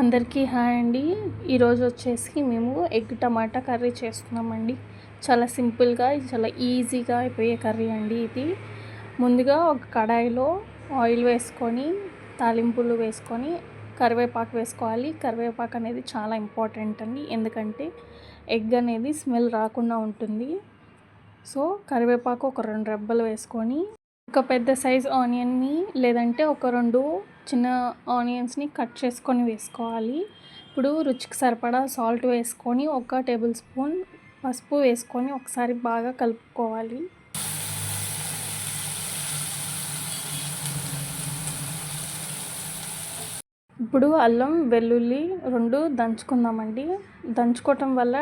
అందరికీ హాయ్ అండి. ఈరోజు వచ్చేసి మేము ఎగ్ టమాటా కర్రీ చేస్తున్నామండి. చాలా సింపుల్గా చాలా ఈజీగా అయిపోయే కర్రీ అండి ఇది. ముందుగా ఒక కడాయిలో ఆయిల్ వేసుకొని తాలింపులు వేసుకొని కరివేపాకు వేసుకోవాలి. కరివేపాకు అనేది చాలా ఇంపార్టెంట్ అండి. ఎందుకంటే ఎగ్ అనేది స్మెల్ రాకుండా ఉంటుంది. సో కరివేపాకు ఒక రెండు రెబ్బలు వేసుకొని ఒక పెద్ద సైజ్ ఆనియన్ని లేదంటే ఒక రెండు చిన్న ఆనియన్స్ని కట్ చేసుకొని వేసుకోవాలి. ఇప్పుడు రుచికి సరిపడా సాల్ట్ వేసుకొని ఒక టేబుల్ స్పూన్ పసుపు వేసుకొని ఒకసారి బాగా కలుపుకోవాలి. ఇప్పుడు అల్లం వెల్లుల్లి రెండు దంచుకుందామండి. దంచుకోవటం వల్ల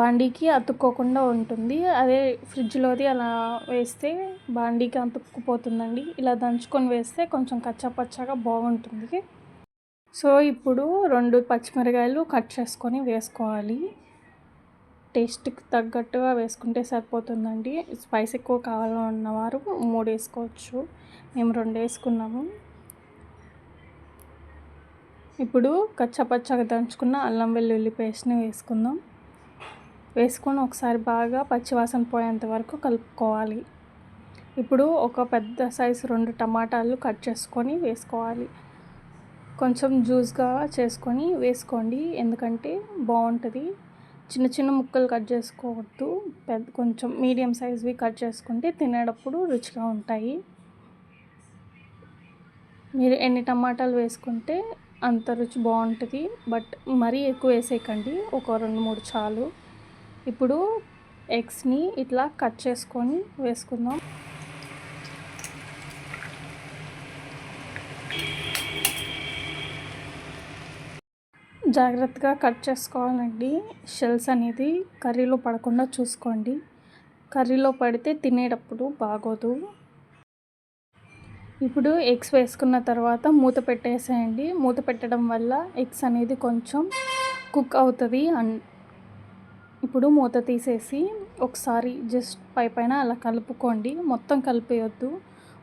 బాండీకి అతుక్కోకుండా ఉంటుంది. అదే ఫ్రిడ్జ్లోది అలా వేస్తే బాండీకి అతుక్కుపోతుందండి. ఇలా దంచుకొని వేస్తే కొంచెం కచ్చాపచ్చాగా బాగుంటుంది. సో ఇప్పుడు రెండు పచ్చిమిరకాయలు కట్ చేసుకొని వేసుకోవాలి. టేస్ట్కి తగ్గట్టుగా వేసుకుంటే సరిపోతుందండి. స్పైస్ ఎక్కువ కావాలన్నవారు మూడు వేసుకోవచ్చు. మేము రెండు వేసుకున్నాము. ఇప్పుడు కచ్చాపచ్చాగా దంచుకున్న అల్లం వెల్లుల్లి పేస్ట్ని వేసుకుందాం. వేసుకొని ఒకసారి బాగా పచ్చివాసన పోయేంత వరకు కలుపుకోవాలి. ఇప్పుడు ఒక పెద్ద సైజు రెండు టమాటాలు కట్ చేసుకొని వేసుకోవాలి. కొంచెం జ్యూస్గా చేసుకొని వేసుకోండి. ఎందుకంటే బాగుంటుంది. చిన్న చిన్న ముక్కలు కట్ చేసుకోవద్దు. పెద్ద కొంచెం మీడియం సైజ్వి కట్ చేసుకుంటే తినేటప్పుడు రుచిగా ఉంటాయి. మీరు ఎన్ని టమాటాలు వేసుకుంటే అంత రుచి బాగుంటుంది. బట్ మరీ ఎక్కువ వేసేయకండి. ఒక రెండు మూడు చాలు. ఇప్పుడు ఎగ్స్ని ఇట్లా కట్ చేసుకొని వేసుకుందాం. జాగ్రత్తగా కట్ చేసుకోవాలండి. షెల్స్ అనేది కర్రీలో పడకుండా చూసుకోండి. కర్రీలో పడితే తినేటప్పుడు బాగోదు. ఇప్పుడు ఎగ్స్ వేసుకున్న తర్వాత మూత పెట్టేసేయండి. మూత పెట్టడం వల్ల ఎగ్స్ అనేది కొంచెం కుక్ అవుతుంది. అండ్ ఇప్పుడు మూత తీసేసి ఒకసారి జస్ట్ పై పైన అలా కలుపుకోండి. మొత్తం కలిపేయొద్దు.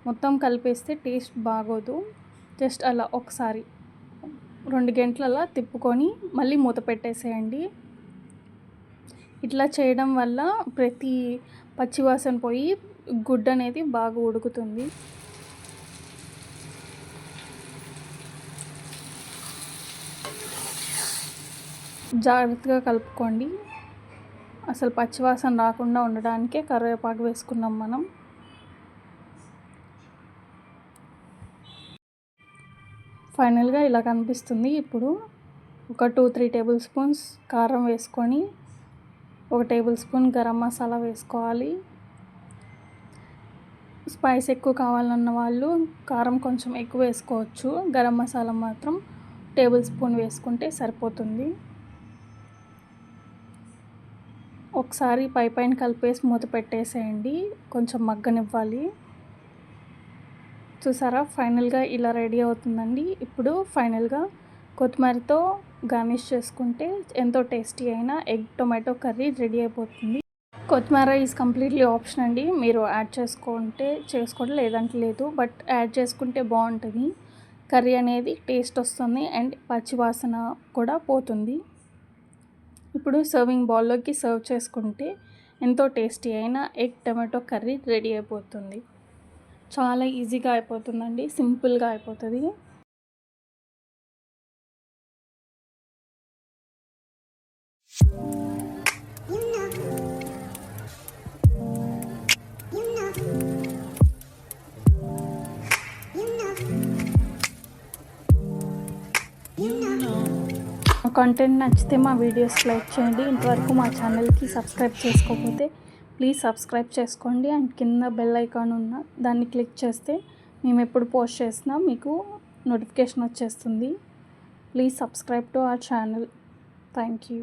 మొత్తం కలిపేస్తే టేస్ట్ బాగోదు. జస్ట్ అలా ఒకసారి రెండు గంటలలా తిప్పుకొని మళ్ళీ మూత పెట్టేసేయండి. ఇట్లా చేయడం వల్ల ప్రతి పచ్చివాసన పోయి గుడ్డ అనేది బాగా ఉడుకుతుంది. జాగ్రత్తగా కలుపుకోండి. అసలు పచ్చివాసన రాకుండా ఉండడానికే కరివేపాకు వేసుకున్నాం మనం. ఫైనల్గా ఇలా కనిపిస్తుంది ఇప్పుడు ఒక టూ త్రీ టేబుల్ స్పూన్స్ కారం వేసుకొని ఒక టేబుల్ స్పూన్ గరం మసాలా వేసుకోవాలి. స్పైస్ ఎక్కువ కావాలన్న వాళ్ళు కారం కొంచెం ఎక్కువ వేసుకోవచ్చు. గరం మసాలా మాత్రం టేబుల్ స్పూన్ వేసుకుంటే సరిపోతుంది. ఒకసారి పై పైన కలిపేసి మూత పెట్టేసేయండి. కొంచెం మగ్గనివ్వాలి. చూసారా? ఫైనల్గా ఇలా రెడీ అవుతుందండి. ఇప్పుడు ఫైనల్గా కొత్తిమీరతో గార్నిష్ చేసుకుంటే ఎంతో టేస్టీ అయిన ఎగ్ టొమాటో కర్రీ రెడీ అయిపోతుంది. కొత్తిమీర ఈజ్ కంప్లీట్లీ ఆప్షన్ అండి. మీరు యాడ్ చేసుకుంటే చేసుకోవడం లేదంటే లేదు. బట్ యాడ్ చేసుకుంటే బాగుంటుంది. కర్రీ అనేది టేస్ట్ వస్తుంది అండ్ పచ్చివాసన కూడా పోతుంది. ఇప్పుడు సర్వింగ్ బౌల్లోకి సర్వ్ చేసుకుంటే ఎంతో టేస్టీ అయిన ఎగ్ టమాటో కర్రీ రెడీ అయిపోతుంది. చాలా ఈజీగా అయిపోతుందండి సింపుల్గా అయిపోతుంది. కంటెంట్ నచ్చితే మా వీడియోస్ లైక్ చేయండి. ఇంతవరకు మా ఛానల్కి సబ్స్క్రైబ్ చేసుకోకపోతే ప్లీజ్ సబ్స్క్రైబ్ చేసుకోండి. అండ్ కింద బెల్ ఐకాన్ ఉన్న దాన్ని క్లిక్ చేస్తే మేము ఎప్పుడు పోస్ట్ చేసినా మీకు నోటిఫికేషన్ వచ్చేస్తుంది. Please subscribe to our channel thank you